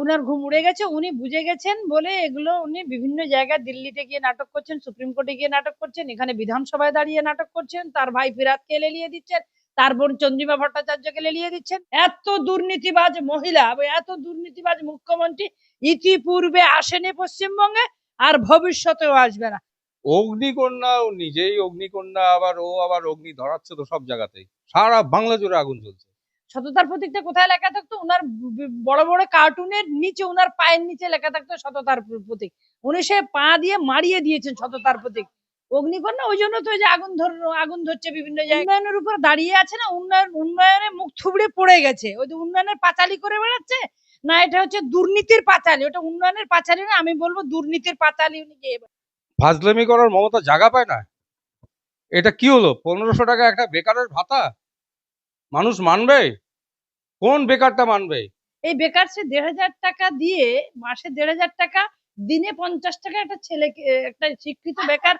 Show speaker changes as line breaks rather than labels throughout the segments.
উনার ঘুম উড়ে গেছে, উনি বুঝে গেছেন বলে এগুলো উনি বিভিন্ন জায়গায় দিল্লিতে গিয়ে নাটক করছেন, সুপ্রিম কোর্টে গিয়ে নাটক করছেন, এখানে বিধানসভায় দাঁড়িয়ে নাটক করছেন, তার ভাই ফিরাতকে লেলিয়ে দিচ্ছেন, তার বোন চন্দ্রিমা ভট্টাচার্যকে লেলিয়ে দিচ্ছেন। এত দুর্নীতিবাজ মহিলা, এত দুর্নীতিবাজ মুখ্যমন্ত্রী ইতিপূর্বে আসেনি পশ্চিমবঙ্গে আর ভবিষ্যতেও আসবে না।
অগ্নিকন্যা নিজেই অগ্নিকন্যা, আবার ও আবার অগ্নি ধরাচ্ছে তো সব জায়গাতেই। সারা বাংলা জুড়ে আগুন জ্বলছে।
সততার প্রতীকটা কোথায় লেখা থাকতো? উনার বি- বড় বড় কার্টুনের নিচে, উনার পায়ের নিচে লেখা থাকতো সততার প্রতীক। উনি সে পা দিয়ে মারিয়ে দিয়েছেন সততার প্রতীক। অগ্নিকন্যা ওই জন্য তো যে আগুন ধর, আগুন ধরছে বিভিন্ন জায়গায়। উন্নয়নের উপর দাঁড়িয়ে আছে না, উন্নয়ন, উন্নয়নে মুখ থুবড়ে পড়ে গেছে। ওই যে উন্নয়নের পাঁচালি করে বেড়াচ্ছে? না, এটা হচ্ছে দুর্নীতির পাঁচালি। ওটা উন্নয়নের পাঁচালি না, আমি বলব দুর্নীতির পাঁচালি উনি গিয়ে
ফাজলামি করার মমতা জায়গা পায় না? এটা কি হলো? পনেরোশো টাকা একটা বেকারের ভাতা? মানুষ মানবে? কোন বেকারটা মানবে?
এই বেকার সে দেড় হাজার টাকা দিয়ে মাসে দেড় হাজার টাকা, দিনে পঞ্চাশ টাকা একটা ছেলেকে একটা শিক্ষিত বেকার,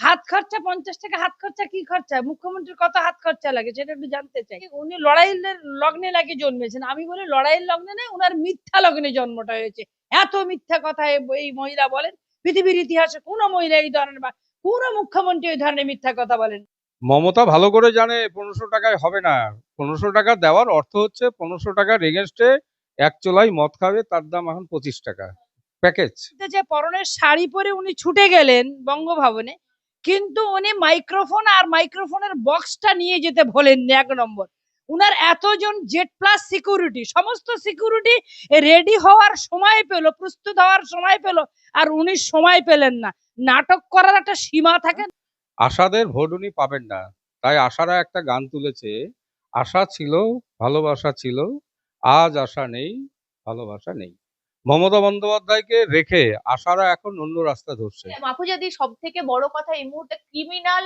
হাত খরচা, পঞ্চাশ টাকা হাত খরচা, কি খরচা? মুখ্যমন্ত্রীর কত হাত খরচা লাগে সেটা একটু জানতে চাই। উনি লড়াইয়ের লগ্নে লাগে জন্মেছেন? আমি বলি লড়াইয়ের লগ্নে নেই উনার মিথ্যা লগ্নে জন্মটা হয়েছে। এত মিথ্যা কথা এই মহিলা বলেন। পৃথিবীর ইতিহাসে কোনো মহিলা এই ধরনের বা, কোনো মুখ্যমন্ত্রী এই ধরনের মিথ্যা কথা বলেন।
মমতা ভালো করে জানে পনেরোশো টাকায় হবে না। পনেরোশো টাকা দেওয়ার অর্থ হচ্ছে পনেরোশো টাকার এগেনস্টে এক চোলাই মদ খাবে, তার দাম এখন পঁচিশ টাকা। প্যাকেজ
যে পরনের শাড়ি পরে উনি ছুটে গেলেন বঙ্গভবনে, কিন্তু উনি মাইক্রোফোন আর মাইক্রোফোনের বক্সটা নিয়ে যেতে ভোলেননি এক নম্বর। উনার এতজন জেট প্লাস সিকিউরিটি সমস্ত সিকিউরিটি রেডি হওয়ার সময় পেল, প্রস্তুত হওয়ার সময় পেল, আর উনি সময় পেলেন না। নাটক করার একটা সীমা থাকে
আশাদের ভোট উনি পাবেন না। তাই আশারা একটা গান তুলেছে, আশা ছিল, ভালোবাসা ছিল, আজ আশা নেই, ভালোবাসা নেই। মমতা বন্দ্যোপাধ্যায়কে রেখে আশারা এখন অন্য রাস্তা ধরছে।
মাফুজাদি সব থেকে বড় কথা এই মুহূর্তে ক্রিমিনাল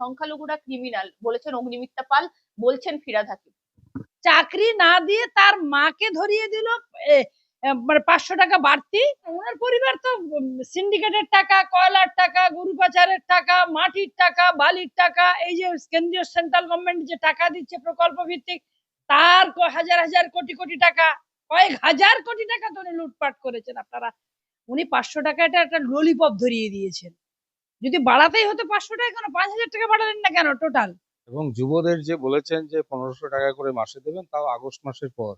সংখ্যালঘুরা ক্রিমিনাল বলেছেন অগ্নিমিত্রা পাল, বলছেন ফিরাদ হাকিম।
চাকরি না দিয়ে তার মাকে ধরিয়ে দিল মানে পাঁচশো টাকা বাড়তি। ওনার পরিবার তো সিন্ডিকেটের টাকা, কয়লার টাকা, গরু পাচারের টাকা, মাটির টাকা, বালির টাকা, এই যে কেন্দ্রীয় সেন্ট্রাল গভর্নমেন্ট যে টাকা দিচ্ছে প্রকল্প ভিত্তিক, তার হাজার হাজার কোটি কোটি টাকা, কয়েক হাজার কোটি টাকা তো উনি লুটপাট করেছেন আপনারা। উনি পাঁচশো টাকাটা একটা ললিপপ ধরিয়ে দিয়েছেন। যদি বাড়াতেই হতো পাঁচশো টাকা, কেন পাঁচ হাজার টাকা বাড়ালেন না কেন টোটাল
এবং যুবদের যে বলেছেন যে পনেরোশো টাকা করে মাসে দেবেন, তাও আগস্ট মাসের পর।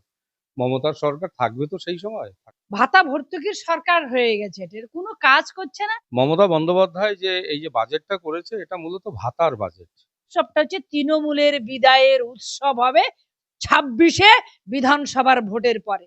মমতার সরকার থাকবে তো সেই সময়।
ভাতা ভর্তুকির সরকার হয়ে গেছে এর কোনো কাজ করছে না।
মমতা বন্দ্যোপাধ্যায় যে এই যে বাজেটটা করেছে এটা মূলত ভাতার বাজেট।
সবটা হচ্ছে তৃণমূলের বিদায়ের উৎসব হবে ছাব্বিশে বিধানসভার ভোটের পরে।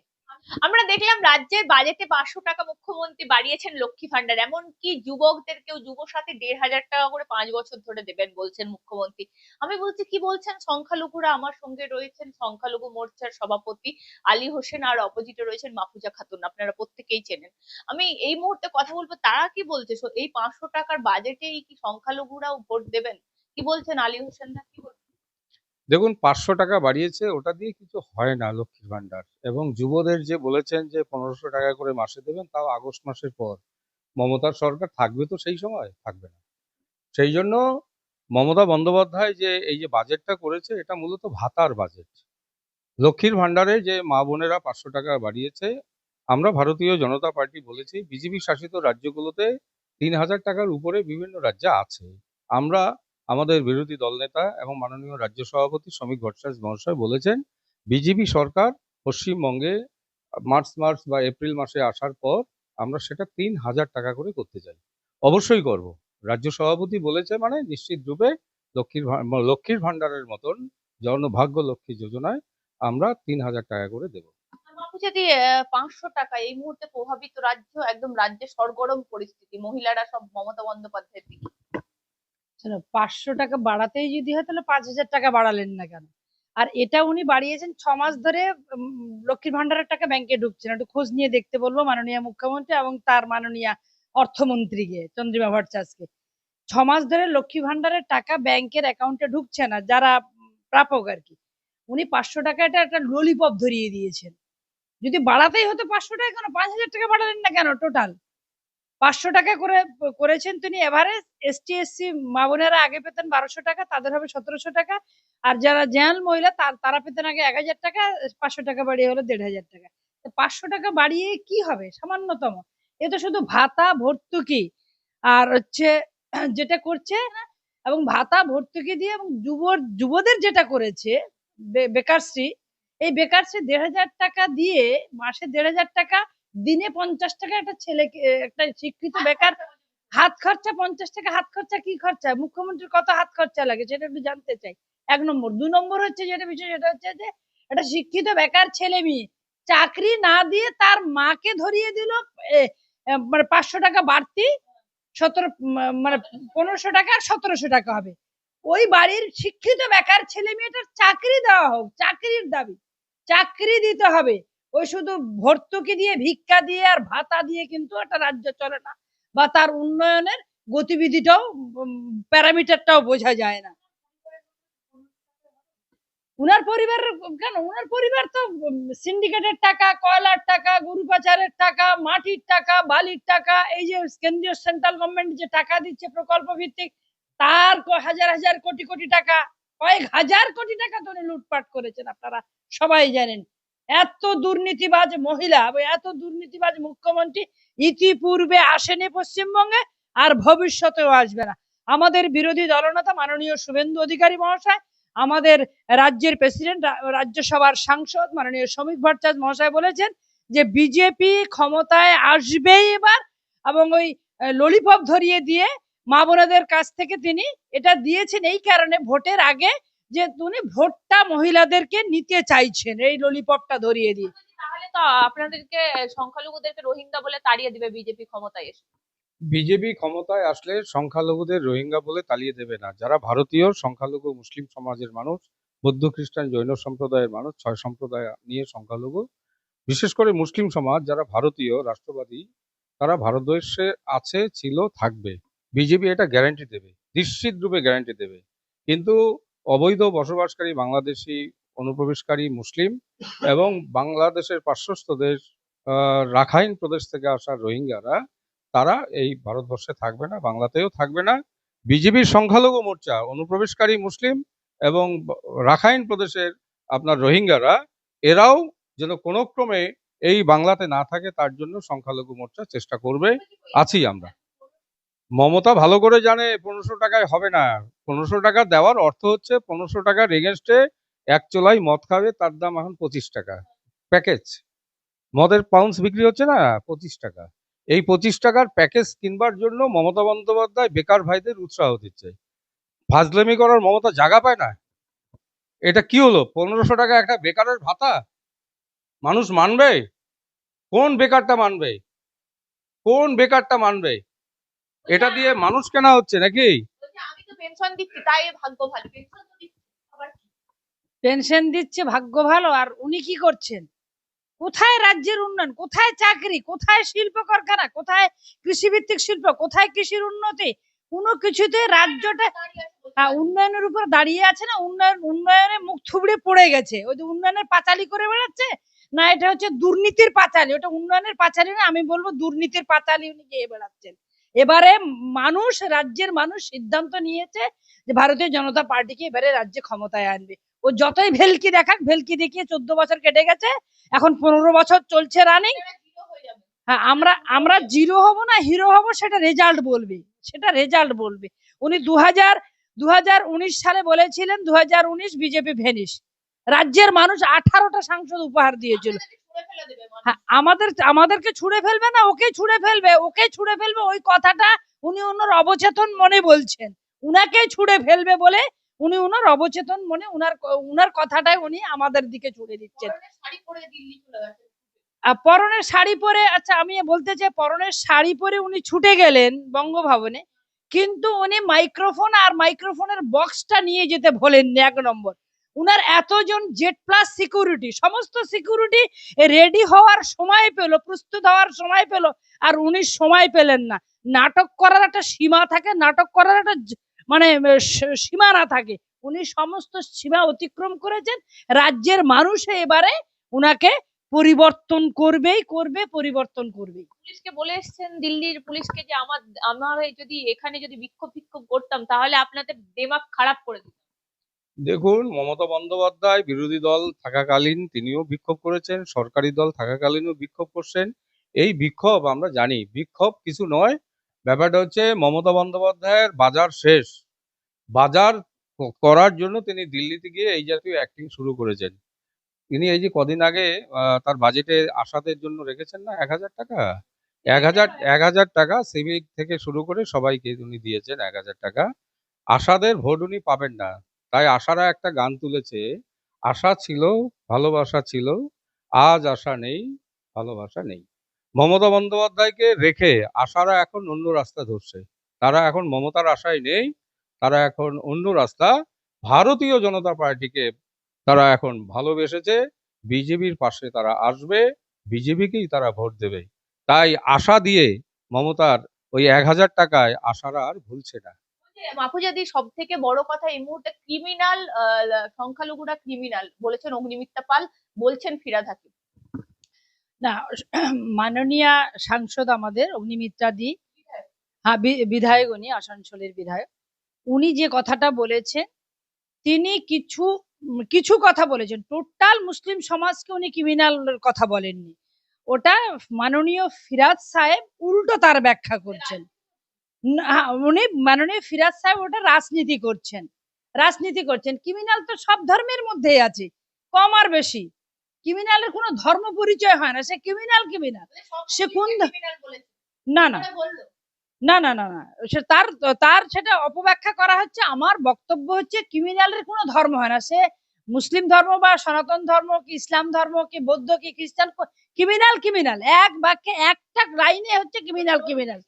আমরা দেখলাম রাজ্যের বাজেটে পাঁচশো টাকা মুখ্যমন্ত্রী বাড়িয়েছেন লক্ষ্মী ভান্ডার এমনকি যুবকদেরকেও যুব সাথে দেড় হাজার টাকা করে পাঁচ বছর ধরে দেবেন বলছেন মুখ্যমন্ত্রী। আমি বলছি, কি বলছেন? সংখ্যালঘুরা আমার সঙ্গে রয়েছেন, সংখ্যালঘু মোর্চার সভাপতি আলী হোসেন আর অপোজিটে রয়েছেন মাফুজা খাতুন। আপনারা প্রত্যেকেই চেনেন। আমি এই মুহূর্তে কথা বলব, তারা কি বলছে? এই পাঁচশো টাকার বাজেটেই কি সংখ্যালঘুরাও ভোট দেবেন? কি বলছেন আলী হোসেন দা কি বলছেন?
দেখুন, পাঁচশো টাকা বাড়িয়েছে, ওটা দিয়ে কিছু হয় না লক্ষ্মীর ভান্ডার এবং যুবদের যে বলেছেন যে পনেরোশো টাকা করে মাসে দেবেন, তাও আগস্ট মাসের পর। মমতার সরকার থাকবে তো সেই সময়? থাকবে না। সেই জন্য মমতা বন্দ্যোপাধ্যায় যে এই যে বাজেটটা করেছে, এটা মূলত ভাতার বাজেট। লক্ষ্মীর ভান্ডারে যে মা বোনেরা পাঁচশো টাকা বাড়িয়েছে, আমরা ভারতীয় জনতা পার্টি বলেছি, বিজেপি শাসিত রাজ্যগুলোতে তিন হাজার টাকার উপরে বিভিন্ন রাজ্যে আছে। আমরা আমাদের বিরোধী দলনেতা এবং মাননীয় রাজ্য সভাপতি শ্রমিক ভট্টাচার্য মহাশয় বলেছেন, বিজেপি সরকার পশ্চিমবঙ্গে মার্চ মার্চ বা এপ্রিল মাসে আসার পর আমরা সেটা তিন হাজার টাকা করে করতে চাই। অবশ্যই করব। রাজ্য সভাপতি বলেছে মানে নিশ্চিত রূপে লক্ষ্মীর লক্ষ্মীর ভান্ডারের মতন জনভাগ্য লক্ষ্মী যোজনায় আমরা তিন হাজার টাকা করে দেব।
মাফুজাদি পাঁচশো টাকা এই মুহূর্তে প্রভাবিত রাজ্য, একদম রাজ্যে সরগরম পরিস্থিতি, মহিলারা সব মমতা বন্দ্যোপাধ্যায়ের দিকে।
পাঁচশো টাকা বাড়াতেই যদি হয় তাহলে পাঁচ হাজার টাকা বাড়ালেন না কেন? আর এটা উনি বাড়িয়েছেন ছ মাস ধরে লক্ষ্মীর ভান্ডারের টাকা ব্যাংকে ঢুকছে না। একটু খোঁজ নিয়ে দেখতে বলব মাননীয় মুখ্যমন্ত্রী এবং তার মাননীয় অর্থমন্ত্রীকে, চন্দ্রিমা ভট্টাচার্যকে। ছ মাস ধরে লক্ষ্মী ভান্ডারের টাকা ব্যাংকের অ্যাকাউন্টে ঢুকছে না, যারা প্রাপক আর কি। উনি পাঁচশো টাকা এটা একটা ললিপপ ধরিয়ে দিয়েছেন। যদি বাড়াতেই হতো পাঁচশো টাকা কেন? পাঁচ হাজার টাকা বাড়ালেন না কেন টোটাল পাঁচশো টাকা করে, করেছেন তিনি এভারেজ এসটি এসসি মা বোনেরা আগে পেতেন বারোশো টাকা, তাদের হবে সতেরোশো টাকা। আর যারা জেনারেল মহিলা, তার, তারা পেতেন আগে এক হাজার টাকা, পাঁচশো টাকা বাড়িয়ে হলো দেড় হাজার টাকা। পাঁচশো টাকা বাড়িয়ে কি হবে? সামান্যতম। এ তো শুধু ভাতা ভর্তুকি। আর হচ্ছে যেটা করছে এবং ভাতা ভর্তুকি দিয়ে এবং যুব যুবদের যেটা করেছে বেকারশ্রী এই বেকারশ্রী দেড় হাজার টাকা দিয়ে মাসে দেড় হাজার টাকা দিনে পঞ্চাশ টাকা একটা ছেলেকে একটা শিক্ষিত বেকার হাত খরচা পঞ্চাশ টাকা, হাত খরচা কি খরচা? মুখ্যমন্ত্রীর কত হাত খরচা লাগে সেটা একটু জানতে চাই। এক নম্বর। দু নম্বর হচ্ছে যেটা বিষয়, সেটা হচ্ছে যে একটা শিক্ষিত বেকার ছেলে মেয়ে চাকরি না দিয়ে তার মাকে ধরিয়ে দিল মানে পাঁচশো টাকা বাড়তি, সতেরো মানে পনেরোশো টাকা, সতেরোশো টাকা হবে। ওই বাড়ির শিক্ষিত বেকার ছেলে মেয়েটার চাকরি দেওয়া হোক, চাকরির দাবি। চাকরি দিতে হবে। ওই শুধু ভর্তুকি দিয়ে, ভিক্ষা দিয়ে আর ভাতা দিয়ে কিন্তু একটা রাজ্য চলে না। বা তার উন্নয়নের গতিবিধিটাও প্যারামিটারটাও বোঝা যায় না। উনার পরিবার, কেন? উনার পরিবার তো সিন্ডিকেটের টাকা, কয়লার টাকা, গরু পাচারের টাকা, মাটির টাকা, বালির টাকা, এই যে কেন্দ্রীয় সেন্ট্রাল গভর্নমেন্ট যে টাকা দিচ্ছে প্রকল্প ভিত্তিক তার হাজার হাজার কোটি কোটি টাকা, কয়েক হাজার কোটি টাকা তো লুটপাট করেছেন, আপনারা সবাই জানেন। এত দুর্নীতিবাজ মহিলা এত দুর্নীতিবাজ মুখ্যমন্ত্রী ইতিপূর্বে আসেনি পশ্চিমবঙ্গে আর ভবিষ্যতেও আসবে না। আমাদের বিরোধী দলনেতা মাননীয় শুভেন্দু অধিকারী মহাশয়, আমাদের রাজ্যের প্রেসিডেন্ট রাজ্যসভার সাংসদ মাননীয় শ্রমিক ভট্টাচার্য মহাশয় বলেছেন যে বিজেপি ক্ষমতায় আসবেই এবার এবং ওই ললিপপ ধরিয়ে দিয়ে মা বোনেদের কাছ থেকে তিনি এটা দিয়েছেন এই কারণে ভোটের আগে যে উনি ভোটটা মহিলাদেরকে নিতে চাইছেন এই ললিপপটা ধরিয়ে দিয়ে।
তাহলে তো আপনাদেরকে সংখ্যালঘুদেরকে রোহিঙ্গা বলে তাড়িয়ে দিবে বিজেপি ক্ষমতায় এসে।
বিজেপি ক্ষমতায় আসলে সংখ্যালঘুদের রোহিঙ্গা বলে তালিয়ে দেবে না। যারা ভারতীয় সংখ্যালঘু মুসলিম সমাজের মানুষ বৌদ্ধ খ্রিস্টান জৈন সম্প্রদায়ের মানুষ ছয় সম্প্রদায় নিয়ে সংখ্যালঘু বিশেষ করে মুসলিম সমাজ যারা ভারতীয় রাষ্ট্রবাদী তারা ভারতবর্ষে আছে ছিল থাকবে। বিজেপি এটা গ্যারান্টি দেবে নিশ্চিত রূপে গ্যারান্টি দেবে। কিন্তু অবৈধ বসবাসকারী বাংলাদেশি অনুপ্রবেশকারী মুসলিম এবং বাংলাদেশের পার্শ্বস্থ দেশ রাখাইন প্রদেশ থেকে আসা রোহিঙ্গারা, তারা এই ভারতবর্ষে থাকবে না, বাংলাতেও থাকবে না। বিজেপির সংখ্যালঘু মোর্চা, অনুপ্রবেশকারী মুসলিম এবং রাখাইন প্রদেশের আপনার রোহিঙ্গারা, এরাও যেন কোনো ক্রমে এই বাংলাতে না থাকে, তার জন্য সংখ্যালঘু মোর্চা চেষ্টা করবে। আছি আমরা। মমতা ভালো করে জানে পনেরোশো টাকায় হবে না। পনেরোশো টাকা দেওয়ার অর্থ হচ্ছে পনেরোশো টাকার এগেনস্টে এক চোলাই মদ খাবে, তার দাম এখন পঁচিশ টাকা। প্যাকেজ। মদের পাউন্স বিক্রি হচ্ছে না, পঁচিশ টাকা। এই পঁচিশ টাকার প্যাকেজ কিনবার জন্য মমতা বন্দ্যোপাধ্যায় বেকার ভাইদের উৎসাহ দিচ্ছে। ফাজলামি করার মমতা জায়গা পায় না। এটা কি হলো? পনেরোশো টাকা একটা বেকারের ভাতা? মানুষ মানবে? কোন বেকারটা মানবে? কোন বেকারটা মানবে? এটা দিয়ে মানুষ কেনা হচ্ছে নাকি?
আমি তো পেনশন দিচ্ছি তাই ভাগ্য ভালো। পেনশন তো দিচ্ছি আবার কি?
পেনশন দিচ্ছে ভাগ্য ভালো আর উনি কি করছেন? কোথায় রাজ্যের উন্নয়ন? কোথায় চাকরি? কোথায় শিল্প কারখানা? কোথায় কৃষিভিত্তিক শিল্প? কোথায় কৃষির উন্নতি? কোনো কিছুতে রাজ্যটা হ্যাঁ, উন্নয়নের উপর দাঁড়িয়ে আছে না? উন্নয়ন উন্নয়নে মুখ থুবড়ে পড়ে গেছে। ওই যে উন্নয়নের পাঁচালি করে বেড়াচ্ছে? না এটা হচ্ছে দুর্নীতির পাঁচালি। ওটা উন্নয়নের পাঁচালি না আমি বলব দুর্নীতির পাঁচালি উনি গিয়ে বেড়াচ্ছেন। এবারে মানুষ, রাজ্যের মানুষ সিদ্ধান্ত নিয়েছে যে ভারতীয় জনতা পার্টিকে এবারে রাজ্যে ক্ষমতায় আনবে। ও যতই ভেলকি দেখাক, ভেলকি দেখিয়ে চোদ্দ বছর কেটে গেছে, এখন পনেরো বছর চলছে রানিং
হয়ে,
আমরা আমরা জিরো হব না হিরো হব সেটা রেজাল্ট বলবে, সেটা রেজাল্ট বলবে। উনি দু হাজার দু সালে বলেছিলেন দু হাজার উনিশ বিজেপি ভেনিস রাজ্যের মানুষ আঠারোটা সাংসদ উপহার দিয়েছিল। হ্যাঁ, আমাদের আমাদেরকে ছুঁড়ে ফেলবে না ওকে ছুঁড়ে ফেলবে ওকে ছুঁড়ে ফেলবে ওই কথাটা উনি ওনার অবচেতন মনে বলছেন। উনাকে ছুঁড়ে ফেলবে বলে উনি উনার অবচেতন মনে উনার উনার কথাটাই উনি আমাদের দিকে ছুড়ে দিচ্ছেন।
পরনের শাড়ি পরে
আচ্ছা আমি বলতে চাই পরনের শাড়ি পরে উনি ছুটে গেলেন বঙ্গভবনে কিন্তু উনি মাইক্রোফোন আর মাইক্রোফোনের বক্সটা নিয়ে যেতে ভোলেননি এক নম্বর। উনার এতজন জেড প্লাস সিকিউরিটি, সমস্ত সিকিউরিটি রেডি হওয়ার সময় পেল, প্রস্তুত হওয়ার সময় পেল, আর উনি সময় পেলেন না। নাটক করার একটা সীমা থাকে, নাটক করার একটা মানে সীমানা থাকে। উনি সমস্ত সীমা অতিক্রম করেছেন, রাজ্যের মানুষ এবারে উনাকে পরিবর্তন করবেই করবে, পরিবর্তন করবেই।
পুলিশকে বলে এসেছেন দিল্লির পুলিশকে যে আমার আমার যদি এখানে যদি বিক্ষোভ বিক্ষোভ করতাম, তাহলে আপনাদের দেমাগ খারাপ করে দিত।
দেখুন, মমতা বন্দ্যোপাধ্যায় বিরোধী দল থাকাকালীন তিনিও বিক্ষোভ করেছেন, সরকারি দল থাকাকালীনও বিক্ষোভ করছেন। এই বিক্ষোভ আমরা জানি, বিক্ষোভ কিছু নয়, ব্যাপারটা হচ্ছে মমতা বন্দ্যোপাধ্যায়ের বাজার শেষ। বাজার করার জন্য তিনি দিল্লিতে গিয়ে এই জাতীয় অ্যাক্টিং শুরু করেছেন। তিনি এই যে কদিন আগে তার বাজেটে আসাদের জন্য রেখেছেন না এক হাজার টাকা? এক হাজার এক হাজার টাকা সিভিক থেকে শুরু করে সবাইকে উনি দিয়েছেন এক হাজার টাকা। আশাদের ভোট উনি পাবেন না। তাই আশারা একটা গান তুলেছে, আশা ছিল, ভালোবাসা ছিল, আজ আশা নেই, ভালোবাসা নেই। মমতা বন্দ্যোপাধ্যায়কে রেখে আশারা এখন অন্য রাস্তা ধরছে। তারা এখন মমতার আশায় নেই, তারা এখন অন্য রাস্তা। ভারতীয় জনতা পার্টিকে তারা এখন ভালোবেসেছে, বিজেপির পাশে তারা আসবে, বিজেপিকেই তারা ভোট দেবে। তাই আশা দিয়ে মমতার ওই এক হাজার টাকায় আশারা আর ভুলছে না।
মাফুজাদি সব থেকে বড় কথা এই মুহূর্তে ক্রিমিনাল সংখ্যালঘুরা ক্রিমিনাল বলেছেন অগ্নিমিত্রা পাল, বলছেন ফিরাদ হাকিম।
না, মাননীয় সাংসদ আমাদের অগ্নিমিত্রা দি হ্যাঁ বিধায়ক উনি, আসানসোলের বিধায়ক, উনি যে কথাটা বলেছেন, তিনি কিছু কিছু কথা বলেছেন। টোটাল মুসলিম সমাজকে উনি ক্রিমিনাল কথা বলেননি। ওটা মাননীয় ফিরাজ সাহেব উল্টো তার ব্যাখ্যা করছেন। উনি মাননীয় ফিরাজ সাহেব ওটা রাজনীতি করছেন। রাজনীতি করছেন। ক্রিমিনাল তো সব ধর্মের মধ্যেই আছে কম আর বেশি। ক্রিমিনালের কোনো ধর্ম পরিচয় হয় না। সে ক্রিমিনাল ক্রিমিনাল সে কোন না না। না না না না। সে তার তার সেটা অপব্যাখ্যা করা হচ্ছে। আমার বক্তব্য হচ্ছে ক্রিমিনালের কোনো ধর্ম হয় না। সে মুসলিম ধর্ম বা সনাতন ধর্ম কি ইসলাম ধর্ম কি বৌদ্ধ কি খ্রিস্টান ক্রিমিনাল ক্রিমিনাল এক বাক্যে একটা লাইনে হচ্ছে ক্রিমিনাল ক্রিমিনাল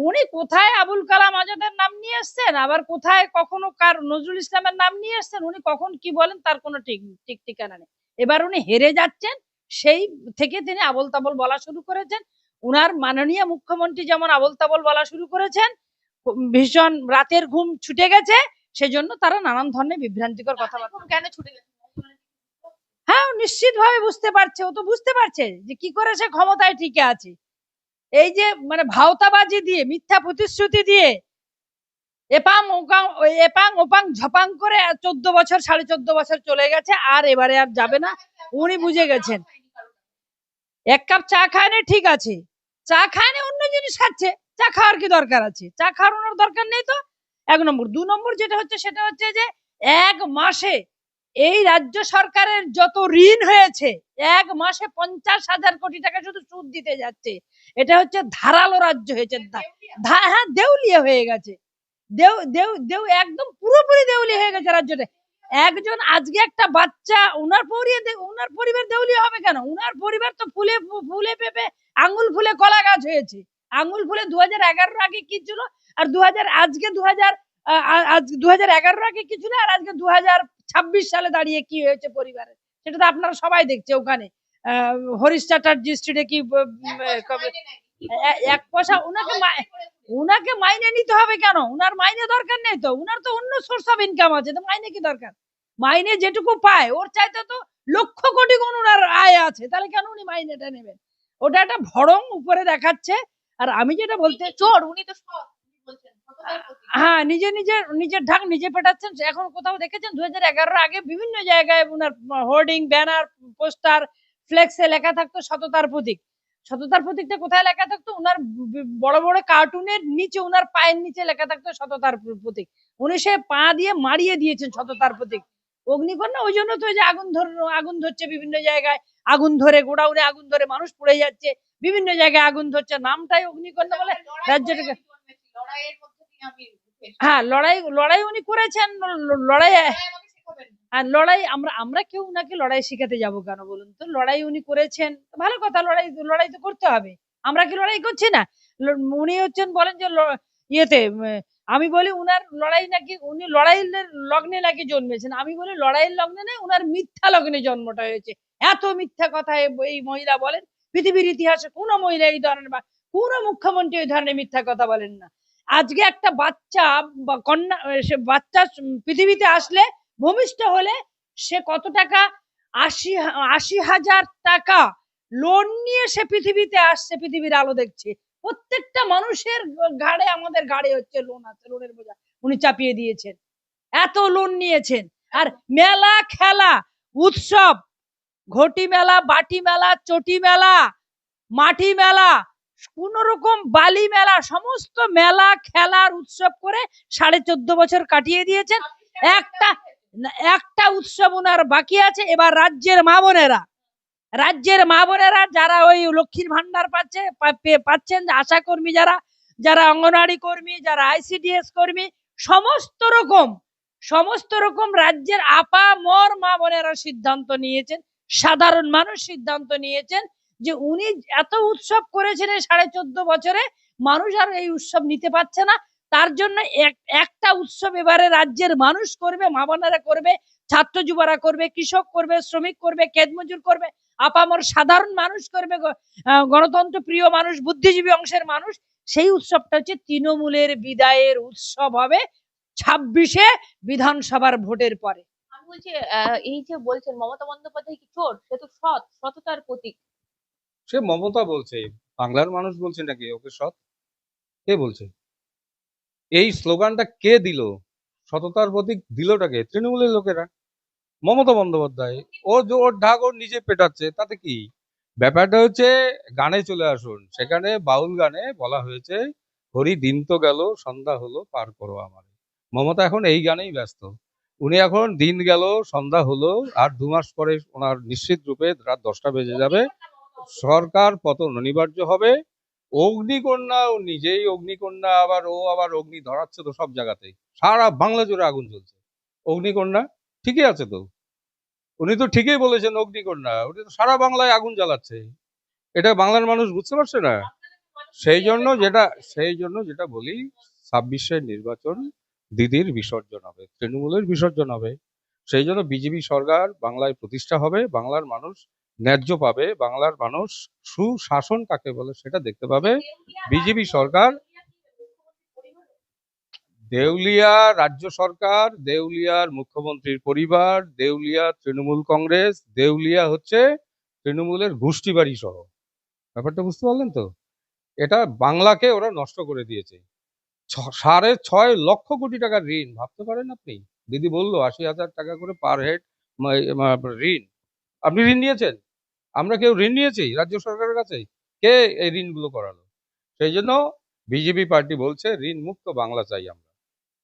উনি- কোথায় আবুল কালাম আজাদের নাম নিয়ে এসছেন? আবার কোথায় কখনো কার নজরুল ইসলামের নাম নিয়ে এসছেন? উনি কখন কি বলেন তার কোনো ঠিক ঠিক ঠিকানা নেই। এবার উনি হেরে যাচ্ছেন সেই থেকে তিনি আবল তাবল বলা শুরু করেছেন। উনার মাননীয় মুখ্যমন্ত্রী যেমন আবল তাবল বলা শুরু করেছেন ভীষণ রাতের ঘুম ছুটে গেছে সেজন্য তারা নানান ধরনের বিভ্রান্তিকর কথাবার্তা
কেন ছুটে গেছে?
হ্যাঁ ও নিশ্চিতভাবে বুঝতে পারছে ও তো বুঝতে পারছে যে কি করে সে ক্ষমতায় টিকে আছে। এই যে মানে ভাওতাবাজি দিয়ে, মিথ্যা প্রতিশ্রুতি দিয়ে, এপাং ওপাং এপাং ওপাং ঝপাং করে চোদ্দ বছর, সাড়ে চোদ্দ বছর চলে গেছে, আর এবারে আর যাবে না। উনি বুঝে গেছেন। এক কাপ চা খায় না ঠিক আছে। চা খায় অন্য জিনিস খাচ্ছে। চা খাওয়ার কি দরকার আছে? চা খাওয়ার দরকার নেই তো? এক নম্বর। দু নম্বর যেটা হচ্ছে, সেটা হচ্ছে যে এক মাসে এই রাজ্য সরকারের যত ঋণ হয়েছে, এক মাসে পঞ্চাশ হাজার কোটি টাকা শুধু সুদ দিতে যাচ্ছে। এটা হচ্ছে ধারালো রাজ্য হয়েছে। হ্যাঁ দেউলিয়া হয়ে গেছে। দেউ দেউ দেউ একদম পুরোপুরি দেউলিয়া হয়ে গেছে রাজ্যটা। একজন আজকে একটা বাচ্চা উনার পরিবার উনার পরিবার দেউলিয়া হবে কেন? উনার পরিবার তো ফুলে ফুলে পেঁপে আঙ্গুল ফুলে কলা গাছ হয়েছে। আঙ্গুল ফুলে দু হাজার এগারোর আগে কি ছিল? আর দু হাজার আজকে দু হাজার আজ দু হাজার এগারোর আগে কি ছিল? আর আজকে দু হাজার ছাব্বিশ সালে দাঁড়িয়ে কি হয়েছে পরিবারে? সেটা তো আপনারা সবাই দেখছে ওখানে। হরিশ চ্যাটার্জি স্ট্রিটে কি এক পয়সা উনাকে মা- উনাকে মাইনে নিতে হবে কেন? উনার মাইনে দরকার নেই তো। উনার তো অন্য সোর্স অফ ইনকাম আছে তো মাইনে কি দরকার? মাইনে যেটুকু পায় ওর চাইতে তো লক্ষ কোটি গুণ উনার আয় আছে। তাহলে কেন উনি মাইনেটা নেবেন? ওটা একটা ভরং উপরে দেখাচ্ছে। আর আমি যেটা বলতে
চোর উনি তো।
হ্যাঁ নিজে নিজে নিজের ঢাক নিজে পেটাচ্ছেন। এখন কোথাও দেখেছেন? দু হাজার এগারোর আগে বিভিন্ন জায়গায় উনার হোর্ডিং ব্যানার পোস্টার ফ্লেক্সে লেখা থাকতো সততার প্রতীক। সততার প্রতীকটা কোথায় লেখা থাকতো? উনার বড় বড় কার্টুনের নিচে উনার পায়ের নিচে লেখা থাকতো সততার প্রতীক। উনি সে পা দিয়ে মারিয়ে দিয়েছেন সততার প্রতীক। অগ্নিকন্যা ওই জন্য তো যে আগুন ধর আগুন ধরছে বিভিন্ন জায়গায়। আগুন ধরে গোডাউনে আগুন ধরে মানুষ পড়ে যাচ্ছে। বিভিন্ন জায়গায় আগুন ধরছে। নামটাই অগ্নিকন্যা বলে রাজ্যটাকে-। হ্যাঁ লড়াই লড়াই উনি করেছেন। লড়াই
লড়াই আমাকে শেখাবেন না।
আর লড়াই আমরা আমরা কেউ উনাকে লড়াই শিখাতে যাব কেন বলুন তো? লড়াই উনি করেছেন ভালো কথা, লড়াই লড়াই তো করতে হবে। আমরা কি লড়াই করছি না? উনি হচ্ছেন বলেন যে ইয়েতে আমি বলি উনার লড়াই নাকি, উনি লড়াইয়ের লগ্নে নাকি জন্মেছেন। আমি বলি লড়াইয়ের লগ্নে নেই উনার মিথ্যা লগ্নে জন্মটা হয়েছে। এত মিথ্যা কথা এই মহিলা বলেন, পৃথিবীর ইতিহাসে কোনো মহিলা এই ধরনের বা, কোনো মুখ্যমন্ত্রী এই ধরনের মিথ্যা কথা বলেন না। আজকে একটা বাচ্চা বা, কন্যা, সে বাচ্চা পৃথিবীতে আসলে ভূমিষ্ঠ হলে সে কত টাকা? আশি আশি হাজার টাকা লোন নিয়ে সে পৃথিবীতে আসছে পৃথিবীর আলো দেখছে। প্রত্যেকটা মানুষের ঘাড়ে আমাদের ঘাড়ে হচ্ছে লোন আছে লোনের বোঝা। উনি চাপিয়ে দিয়েছেন। এত লোন নিয়েছেন। আর মেলা খেলা উৎসব ঘটি মেলা বাটি মেলা চটি মেলা মাটি মেলা কোন রকম বালি মেলা সমস্ত মেলা খেলার উৎসব করে সাড়ে চোদ্দ বছর কাটিয়ে দিয়েছেন। একটা একটা উৎসব ওনার বাকি আছে, এবার রাজ্যের মা বোনেরা। রাজ্যের মা বোনেরা যারা ওই লক্ষ্মীর ভান্ডার পাচ্ছে পাচ্ছেন, আশা কর্মী যারা যারা অঙ্গনওয়াড়ি কর্মী, যারা আইসিডিএস কর্মী, সমস্ত রকম সমস্ত রকম রাজ্যের আপা মর মা বোনেরা সিদ্ধান্ত নিয়েছেন, সাধারণ মানুষ সিদ্ধান্ত নিয়েছেন যে উনি এত উৎসব করেছেন সাড়ে চোদ্দ বছরে, মানুষ আর এই উৎসব নিতে পারছে না। তার জন্য এক- একটা উৎসব এবারে রাজ্যের মানুষ করবে মা বোনেরা করবে ছাত্র যুবরা করবে কৃষক করবে শ্রমিক করবে খেত মজুর করবে আপামর সাধারণ মানুষ করবে আহ, গণতন্ত্র প্রিয় মানুষ বুদ্ধিজীবী অংশের মানুষ সেই উৎসবটা হচ্ছে তৃণমূলের বিদায়ের উৎসব হবে ছাব্বিশে বিধানসভার ভোটের পরে।
আমি বলছি আহ, এই যে বলছেন মমতা বন্দ্যোপাধ্যায় কি চোর? সে তো সৎ সততার প্রতীক।
সে মমতা বলছে বাংলার মানুষ বলছে নাকি ওকে সৎ? কে বলছে? এই স্লোগানটা কে দিল? সততার প্রতীক দিলটাকে? তৃণমূলের লোকেরা। মমতা বন্দ্যোপাধ্যায়, ও যে ওর ঢাক ওর নিজে পেটাচ্ছে, তাতে কি? ব্যাপারটা হচ্ছে, গানে চলে আসুন। সেখানে বাউল গানে বলা হয়েছে, হরি দিন তো গেল, সন্ধ্যা হলো, পার করো আমার। মমতা এখন এই গানেই ব্যস্ত। উনি এখন দিন গেল, সন্ধ্যা হলো, আর দু মাস পরে ওনার নিশ্চিত রূপে রাত দশটা বেজে যাবে। সরকার পতন অনিবার্য হবে। অগ্নিকন্যা ও নিজেই অগ্নিকন্যা, আবার ও আবার অগ্নি ধরাচ্ছে তো সব জায়গাতেই। সারা বাংলা জুড়ে আগুন জ্বলছে। অগ্নিকন্যা ঠিকই আছে তো। উনি তো ঠিকই বলেছেন অগ্নিকন্যা। উনি তো সারা বাংলায় আগুন জ্বালাচ্ছে। এটা বাংলার মানুষ বুঝতে পারছে না? সেই জন্য যেটা, সেই জন্য যেটা বলি, ছাব্বিশের নির্বাচন দিদির বিসর্জন হবে, তৃণমূলের বিসর্জন হবে। সেই জন্য বিজেপি সরকার বাংলায় প্রতিষ্ঠা হবে, বাংলার মানুষ ন্যায্য পাবে বাংলার মানুষ। সুশাসন কাকে বলে সেটা দেখতে পাবে বিজেপি সরকার। দেউলিয়া রাজ্য সরকার, দেউলিয়ার মুখ্যমন্ত্রীর পরিবার, দেউলিয়া তৃণমূল কংগ্রেস, দেউলিয়া হচ্ছে তৃণমূলের গোষ্ঠী বাড়ি সহ। ব্যাপারটা বুঝতে পারলেন তো? এটা বাংলাকে ওরা নষ্ট করে দিয়েছে। সাড়ে ছয় লক্ষ কোটি টাকার ঋণ, ভাবতে পারেন আপনি? দিদি বলল আশি হাজার টাকা করে পার হেড ঋণ। আপনি ঋণ নিয়েছেন? আমরা কেউ ঋণ নিয়েছি? রাজ্য সরকারের কাছে? কে এই ঋণগুলো করালো? সেই জন্য বিজেপি পার্টি বলছে ঋণ মুক্ত বাংলা চাই আমরা।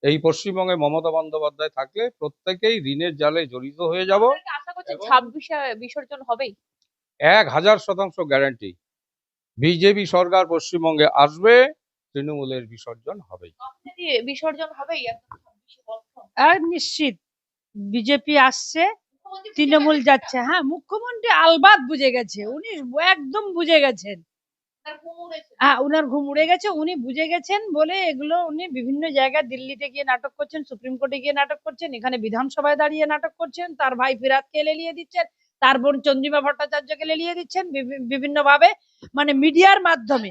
এই পশ্চিমবঙ্গে মমতা বন্দ্যোপাধ্যায় থাকলে প্রত্যেকেই ঋণের জালে জড়িত হয়ে যাব।
বিসর্জন হবেই।
এক হাজার শতাংশ গ্যারান্টি বিজেপি সরকার পশ্চিমবঙ্গে আসবে তৃণমূলের বিসর্জন হবেই।
বিসর্জন হবেই? একদম 26 বছর?
আর নিশ্চিত বিজেপি আসছে তৃণমূল যাচ্ছে হ্যাঁ মুখ্যমন্ত্রী আলবাদ বুঝে গেছে উনি একদম বুঝে গেছেন। হ্যাঁ উনার ঘুম উড়ে গেছে উনি বুঝে গেছেন বলে এগুলো উনি বিভিন্ন জায়গায় দিল্লিতে গিয়ে নাটক করছেন, সুপ্রিম কোর্টে গিয়ে নাটক করছেন, এখানে বিধানসভায় দাঁড়িয়ে নাটক করছেন, তার ভাই ফিরাতকে লেলিয়ে দিচ্ছেন, তার বোন চন্দ্রিমা ভট্টাচার্যকে লেলিয়ে দিচ্ছেন বিভিন্ন ভাবে মানে মিডিয়ার মাধ্যমে।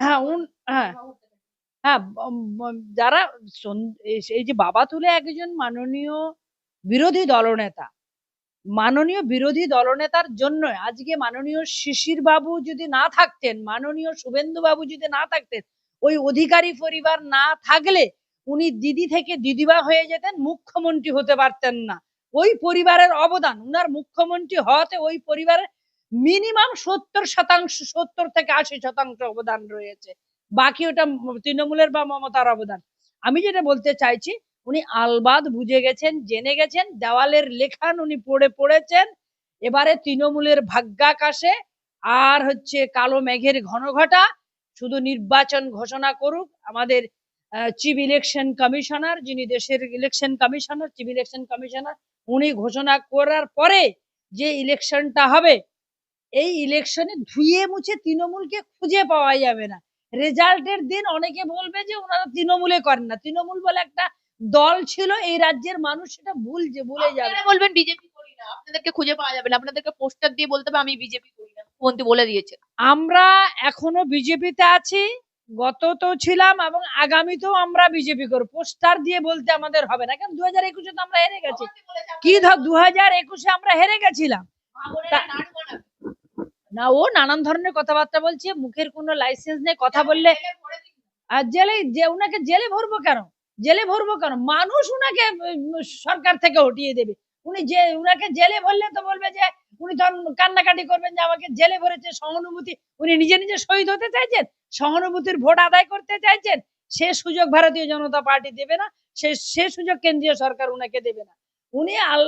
হ্যাঁ উন হ্যাঁ হ্যাঁ যারা এই যে বাবা তুলে একজন মাননীয় বিরোধী দলনেতা, মাননীয় বিরোধী দলনেতার জন্য আজকে মাননীয় শিশির বাবু যদি না থাকতেন, মাননীয় শুভেন্দু বাবু যদি না থাকতেন, ওই অধিকারী পরিবার না থাকলে উনি দিদি থেকে দিদিবা হয়ে যেতেন, মুখ্যমন্ত্রী হতে পারতেন না। ওই পরিবারের অবদান, উনার মুখ্যমন্ত্রী হওয়াতে ওই পরিবারের মিনিমাম সত্তর শতাংশ, সত্তর থেকে আশি শতাংশ অবদান রয়েছে। বাকি ওটা তৃণমূলের বা মমতার অবদান। আমি যেটা বলতে চাইছি, উনি আলবাদ বুঝে গেছেন, জেনে গেছেন, দেওয়ালের লেখান উনি পড়ে পড়েছেন, এবারে তৃণমূলের ভাগ্যাকাশে আর হচ্ছে কালো মেঘের ঘন ঘটা শুধু নির্বাচন ঘোষণা করুক, আমাদের চিফ ইলেকশন কমিশনার যিনি দেশের election commissioner chief election commissioner উনি ঘোষণা করার পরে যে ইলেকশনটা হবে, এই ইলেকশনে ধুয়ে মুছে তৃণমূলকে খুঁজে পাওয়া যাবে না। রেজাল্টের দিন অনেকে বলবে যে ওনারা তৃণমূলে করেন না। তৃণমূল বলে একটা দল ছিল এই রাজ্যের মানুষ সেটা ভুল যে ভুলে যাবে।
বলবেন বিজেপি করি না আপনাদেরকে খুঁজে পাওয়া যাবে না। আপনাদেরকে পোস্টার দিয়ে বলতে হবে আমি বিজেপি করি না। মুখ্যমন্ত্রী বলে দিয়েছে
আমরা এখনও বিজেপিতে আছি গত তো ছিলাম এবং আগামীতেও আমরা বিজেপি করব। পোস্টার দিয়ে বলতে আমাদের হবে না। কারণ দু হাজার একুশে তো আমরা হেরে গেছি। কি ধর দু হাজার একুশে আমরা হেরে গেছিলাম
মা বোনেরা
তা-
নাড়ু বানাবে।
না ও নানান ধরনের কথাবার্তা বলছে মুখের কোনো লাইসেন্স নেই কথা বললে। আর জেলে যে উনাকে জেলে ভরবো কেন? জেলে ভরবো কেন? মানুষ উনাকে সরকার থেকে হটিয়ে দেবে। উনি যে উনাকে জেলে ভরলে তো বলবে যে উনি তখন কান্নাকাটি করবেন যে আমাকে জেলে ভরেছে সহানুভূতি। উনি নিজে নিজে শহীদ হতে চাইছেন সহানুভূতির ভোট আদায় করতে চাইছেন। সে সুযোগ ভারতীয় জনতা পার্টি দেবে না সে সে সুযোগ কেন্দ্রীয় সরকার উনাকে দেবে না। উনি আল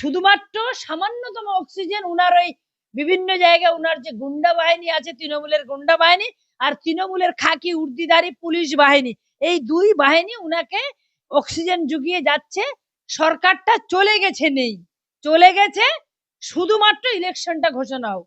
শুধুমাত্র সামান্যতম অক্সিজেন উনার ওই বিভিন্ন জায়গায় উনার যে গুন্ডা বাহিনী আছে, তৃণমূলের গুন্ডা বাহিনী আর তৃণমূলের খাকি উর্দিধারী পুলিশ বাহিনী, এই দুই বাহিনী উনাকে অক্সিজেন জুগিয়ে যাচ্ছে। সরকারটা চলে গেছে নেই, চলে গেছে, শুধুমাত্র ইলেকশনটা ঘোষণা হোক।